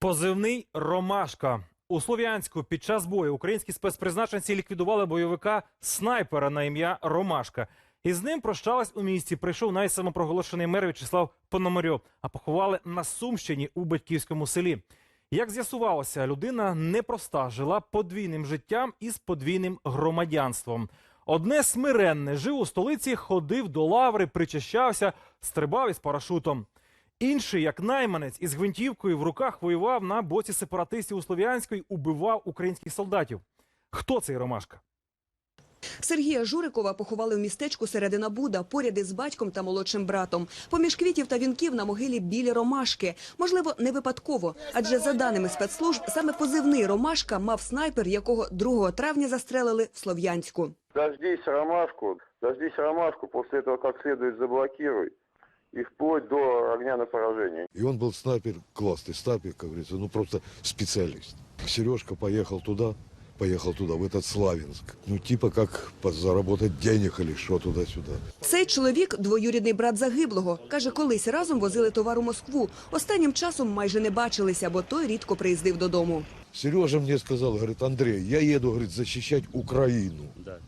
Позивний Ромашка. У Слов'янську під час бою українські спецпризначенці ліквідували бойовика снайпера на ім'я Ромашка. І з ним прощались у місті. Прийшов навіть самопроголошений мер В'ячеслав Пономарьов, а поховали на Сумщині у батьківському селі. Як з'ясувалося, людина непроста, жила подвійним життям із подвійним громадянством. Одне смиренне жив у столиці, ходив до лаври, причащався, стрибав із парашутом. Інший, як найманець із гвинтівкою в руках воював на боці сепаратистів у Слов'янську й убивав українських солдатів. Хто цей Ромашка? Сергія Журикова поховали в містечку Середина Буда поряд із батьком та молодшим братом. Поміж квітів та вінків на могилі білі ромашки. Можливо, не випадково, адже за даними спецслужб, саме позивний Ромашка мав снайпер, якого 2 травня застрелили в Слов'янську. Дождись ромашку, дождись ромашку, после этого как следует заблокируй и вплоть до огня на поражение. И он был снайпер, классный снайпер, как говорится, ну просто специалист. Сережка поехал туда, поехал туда, в этот Славянск. Ну типа как заработать денег или что туда-сюда. Цей чоловік – двоюрідний брат загиблого. Каже, колись разом возили товар у Москву. Останнім часом майже не бачилися, бо той рідко приїздив додому. Сережа мне сказал, говорит, Андрей, я еду, говорит, защищать Украину. Да.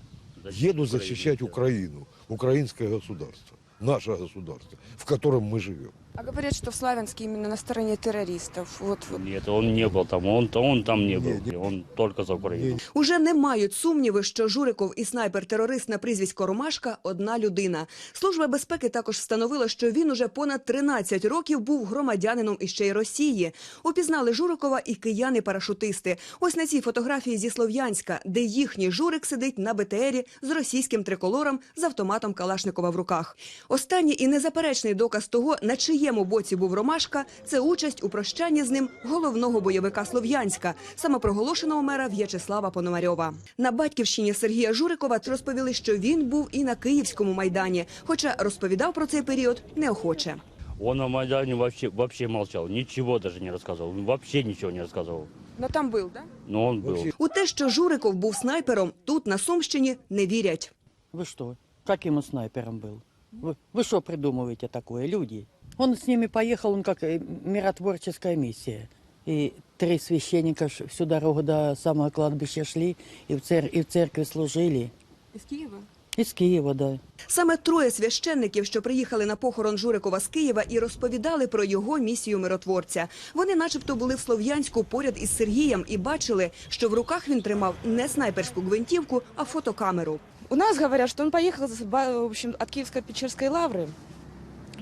Еду защищать Украину, украинское государство, наше государство, в котором мы живем. А говорят, что в Славянске именно на стороне террористов. Вот, вот. Нет, он не был там, он, он там не был, он только за Украину. Уже не мають сумніви, що Журиков і снайпер-терорист на прізвисько Ромашка – одна людина. Служба безпеки також встановила, що він уже понад 13 років був громадянином іще й Росії. Упізнали Журикова і кияни-парашутисти. Ось на цій фотографії зі Слов'янська, де їхній Журик сидить на БТРі з російським триколором з автоматом Калашникова в руках. Останній і незаперечний доказ того, на чиєму боці був Ромашка – це участь у прощанні з ним головного бойовика Слов'янська, самопроголошеного мера В'ячеслава Пономарьова. На батьківщині Сергія Журикова розповіли, що він був і на Київському майдані, хоча розповідав про цей період неохоче. Он на Майдане вообще, вообще молчал, ничего даже не рассказывал, он вообще ничего не рассказывал. Но там был, да? Но он был. Вообще У те, що Журиков був снайпером, тут на Сумщині не вірять. Вы что? Каким он снайпером был? Вы, вы что придумываете такое, люди? Он с ними поехал, он как э, миротворческая миссия. И три священника всю дорогу до самого кладбища шли и в, цер- и в церкви служили. Из Киева? Из Киева, да. Саме троє священників, що приїхали на похорон Журикова з Києва і розповідали про його місію миротворця. Вони начебто були в Слов'янську поряд із Сергієм і бачили, що в руках він тримав не снайперську гвинтівку, а фотокамеру. У нас говорят, что он поехал с ба- в общем, от Киевско-Печерской лавры.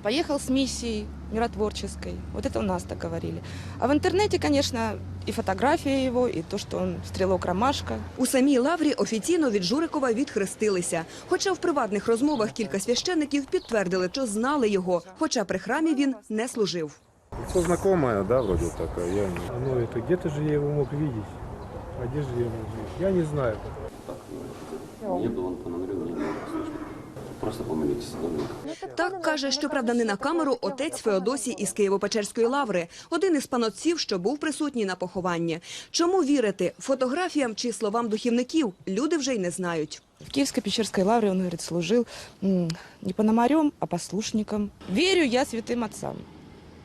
Поехал с миссией миротворческой. Вот это у нас так говорили. А в интернете, конечно, и фотография его, и то, что он стрелок Ромашка. У самій лаврі офіційно від Журикова відхрестилися. Хоча в приватних розмовах кілька священників підтвердили, що знали його, хоча при храмі він не служив. Лицо знакомое, да, вроде такое. Я не... Ну, это где-то же я его мог видеть. А где же я его видел? Я не знаю. Не был он Пономарёв, не был слышно. Просто добренько. Так каже, щоправда, не на камеру отець Феодосій із Києво-Печерської лаври, один із панотців, що був присутній на похованні. Чому вірити фотографіям чи словам духівників? Люди вже й не знають. В Киевско-Печерской лавре он, говорит, служил не пономарем, а послушником. Верю я святым отцам.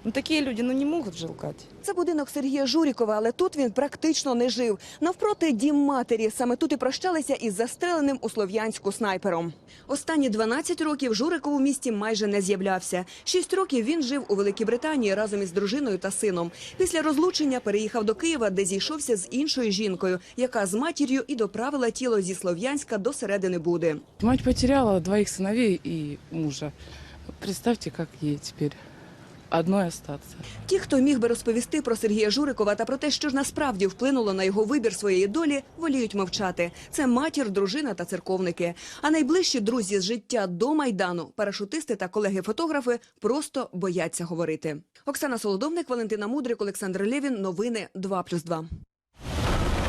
Ну, такие люди, ну, не могут же лгать. Це будинок Сергія Журікова, але тут він практично не жив. Навпроти дім матері. Саме тут і прощалися із застреленим у Слов'янську снайпером. Останні 12 років Журиков у місті майже не з'являвся. Шість років він жив у Великій Британії разом із дружиною та сином. Після розлучення переїхав до Києва, де зійшовся з іншою жінкою, яка з матір'ю і доправила тіло зі Слов'янська до середини Буди. Мать потеряла двоих сыновей и мужа. Представьте, как ей теперь одной остаться. Ті, хто міг би розповісти про Сергія Журикова та про те, що ж насправді вплинуло на його вибір своєї долі, воліють мовчати. Це матір, дружина та церковники. А найближчі друзі з життя до майдану, парашутисти та колеги-фотографи просто бояться говорити. Оксана Солодовник, Валентина Мудрик, Олександр Лєвін. Новини 2+,2.